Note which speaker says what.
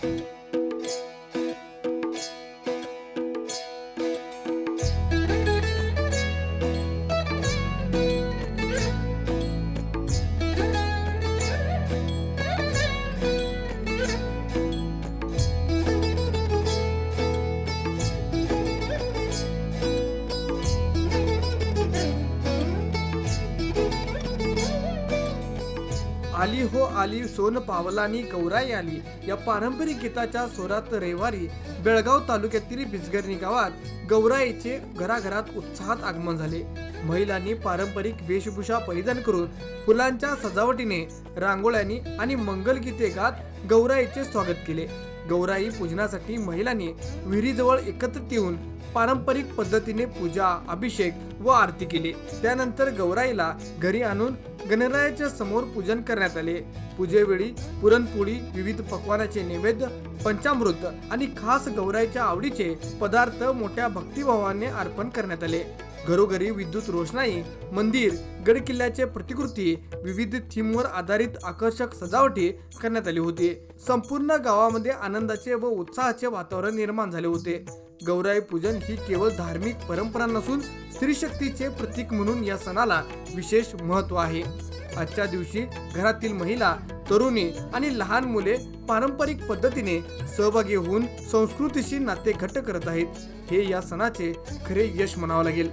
Speaker 1: Thank you. आली हो आली सोन पावलानी गौराई आली. या पारंपरिक गीताच्या स्वरात रविवारी बेळगाव तालुक्यातील बिजगर्णी गावात गौराईचे घराघरात उत्साहात आगमन झाले. महिलांनी पारंपरिक वेशभूषा परिधान करून फुलांच्या सजावटीने रांगोळ्यांनी आणि मंगलगीते गात गौराईचे स्वागत केले. गौराई पूजनासाठी महिलांनी विहिरीजवळ एकत्रित येऊन पारंपरिक पद्धतीने पूजा अभिषेक व आरती केली. त्यानंतर गौराईला घरी आणून गणरायाच्या समोर पूजन करण्यात आले. पूजेवेळी पुरणपोळी विविध पकवानाचे नैवेद्य पंचामृत आणि खास गौरायच्या आवडीचे पदार्थ मोठ्या भक्तिभावाने अर्पण करण्यात आले. घरोघरी विद्युत रोषणाई मंदिर गड किल्ल्याचे प्रतिकृती विविध थीमवर आधारित आकर्षक सजावटी करण्यात आली होती. संपूर्ण गावामध्ये आनंदाचे व उत्साहाचे वातावरण निर्माण झाले होते. गौराई पूजन ही केवळ धार्मिक परंपरा नसून स्त्री शक्तीचे प्रतीक म्हणून या सणाला विशेष महत्त्व आहे. आजच्या दिवशी घरातील महिला तरुणी आणि लहान मुले पारंपरिक पद्धतीने सहभागी होऊन संस्कृतीशी नाते घट्ट करत आहेत. हे या सणाचे खरे यश म्हणावं लागेल.